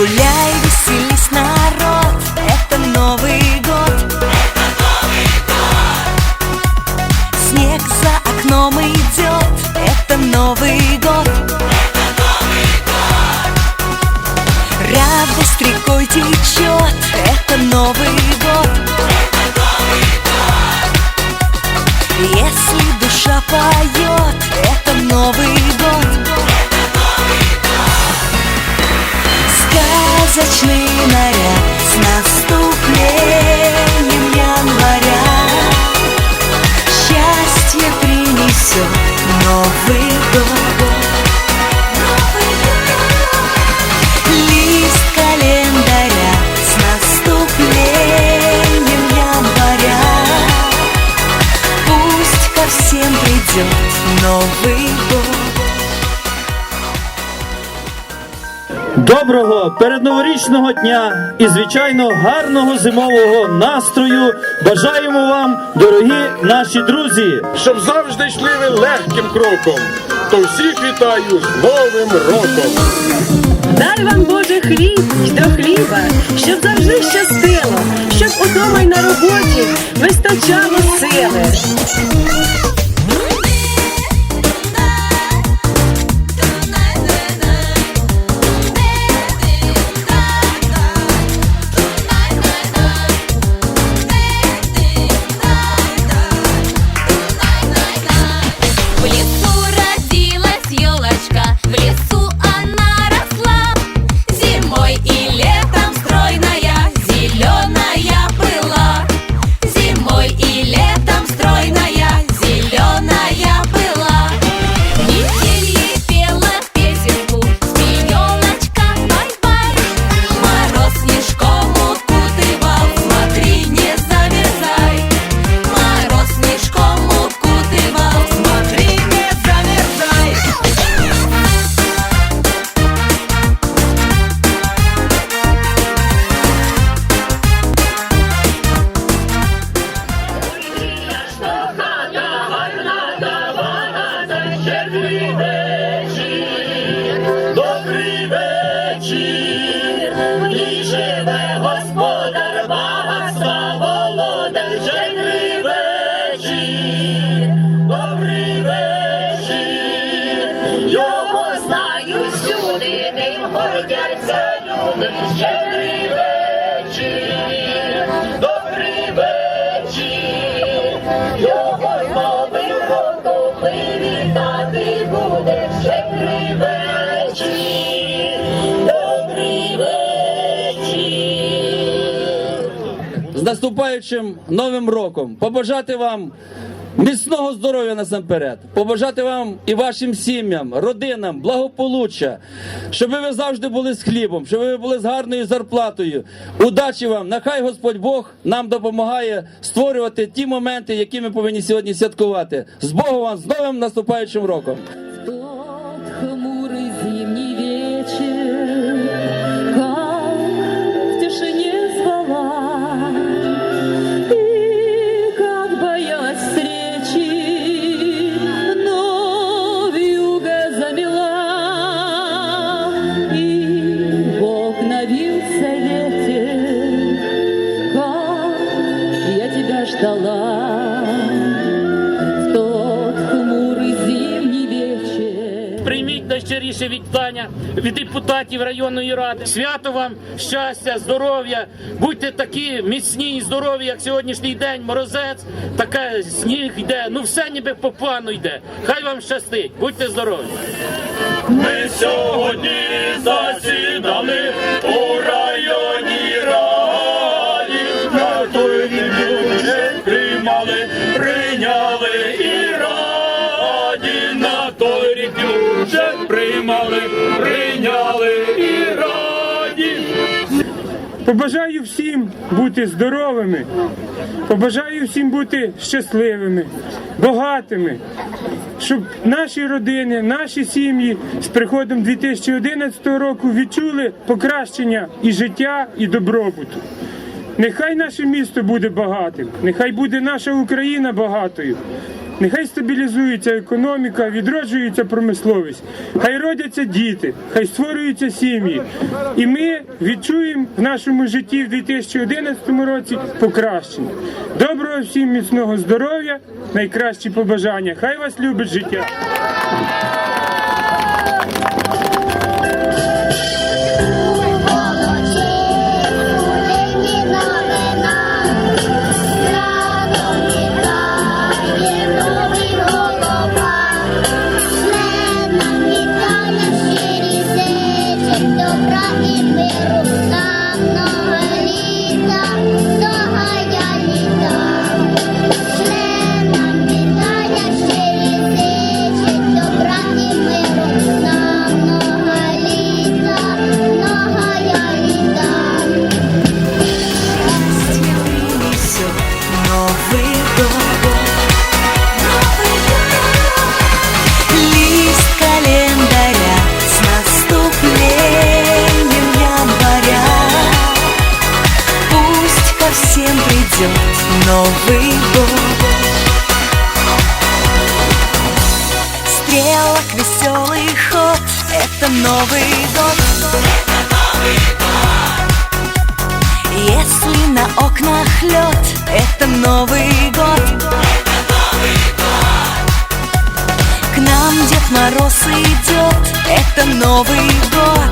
гуляй Доброго передноворічного дня і, звичайно, гарного зимового настрою бажаємо вам, дорогі наші друзі. щоб завжди йшли ви легким кроком. То всіх вітаю з Новим роком! Дай вам Боже хліб й до хліба, щоб завжди щастило, щоб удома й на роботі вистачало його знають всюди, ним гордяться люди. З наступаючим новим роком побажати вам міцного здоров'я насамперед, побажати вам і вашим сім'ям, родинам, благополуччя, щоб ви завжди були з хлібом, щоб ви були з гарною зарплатою. Удачі вам! Нехай Господь Бог нам допомагає створювати ті моменти, які ми повинні сьогодні святкувати. З Богом вам з новим наступаючим роком! Прийміть найщиріше вітання від депутатів районної ради. Свято вам щастя, здоров'я. Будьте такі міцні і здорові, як сьогоднішній день. Морозець, таке сніг йде. Ну все ніби по плану йде. Хай вам щастить. Будьте здорові. Ми сьогодні засідали у районі бюджет прийняли і раді. Побажаю всім бути здоровими, побажаю всім бути щасливими, багатими, щоб наші родини, наші сім'ї з приходом 2011 року відчули покращення і життя, і добробуту. Нехай наше місто буде багатим, нехай буде наша Україна багатою. Нехай стабілізується економіка, відроджується промисловість, хай родяться діти, хай створюються сім'ї. І ми відчуємо в нашому житті в 2011 році покращення. Доброго всім міцного здоров'я, найкращі побажання. Хай вас любить життя. Это Новый год. Если на окнах лед, это Новый год. К нам Дед Мороз идет, это Новый год.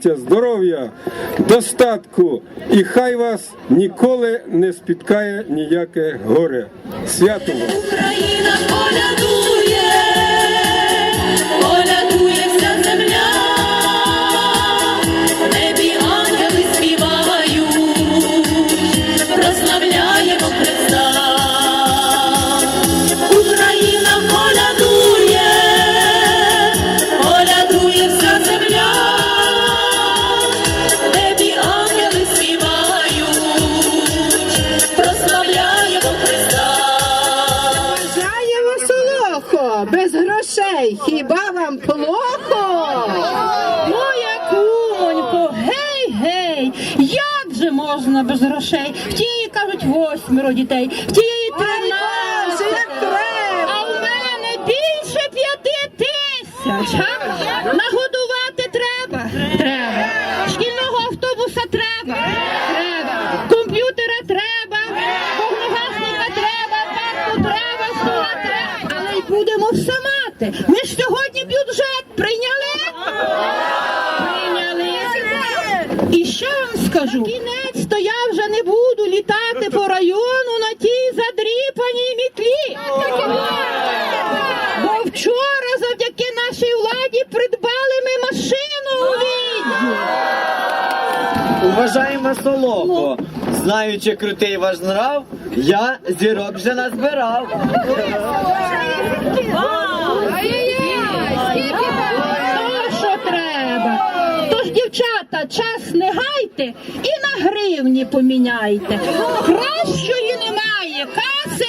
Щастя, здоров'я, достатку, і хай вас ніколи не спіткає ніяке горе. Свято вам! Грошей? В тієї, кажуть, восьмеро дітей, в тієї тринадцять, а в мене більше п'яти тисяч. а? Нагодувати треба? Треба. Шкільного автобуса треба? Треба. Комп'ютера треба, вогнегасника треба, парку треба, стола треба. Але й будемо все мати. Ми ж сьогодні бюджет прийняли? Прийняли. І що вам скажу? Кінець, то я вже не буду літати по району на тій мітлі. Бо вчора завдяки нашій владі придбали ми машину у Відні. Уважаємо Солохо, знаючи крутий ваш нрав, я зірок вже назбирав. То, що треба. Тож, дівчата, час не гайте і на гривні поміняйте. Кращої немає каси,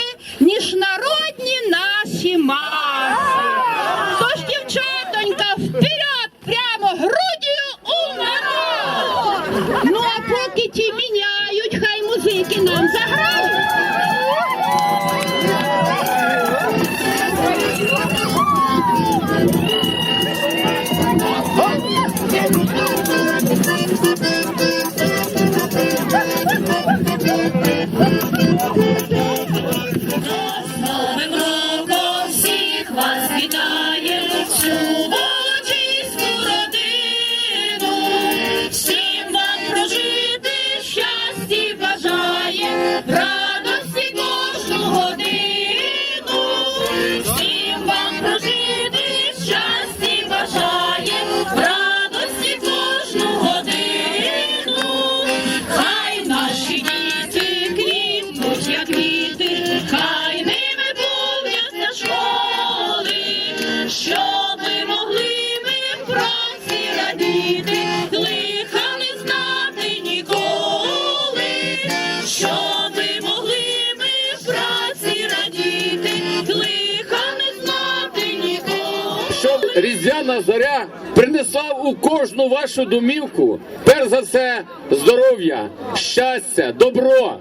різдвяна зоря принесла у кожну вашу домівку, перш за все, здоров'я, щастя, добро,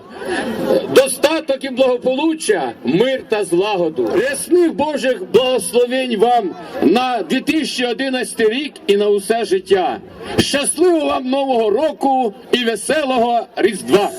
достаток і благополуччя, мир та злагоду. Рясних Божих благословень вам на 2011 рік і на усе життя. Щасливого вам нового року і веселого Різдва!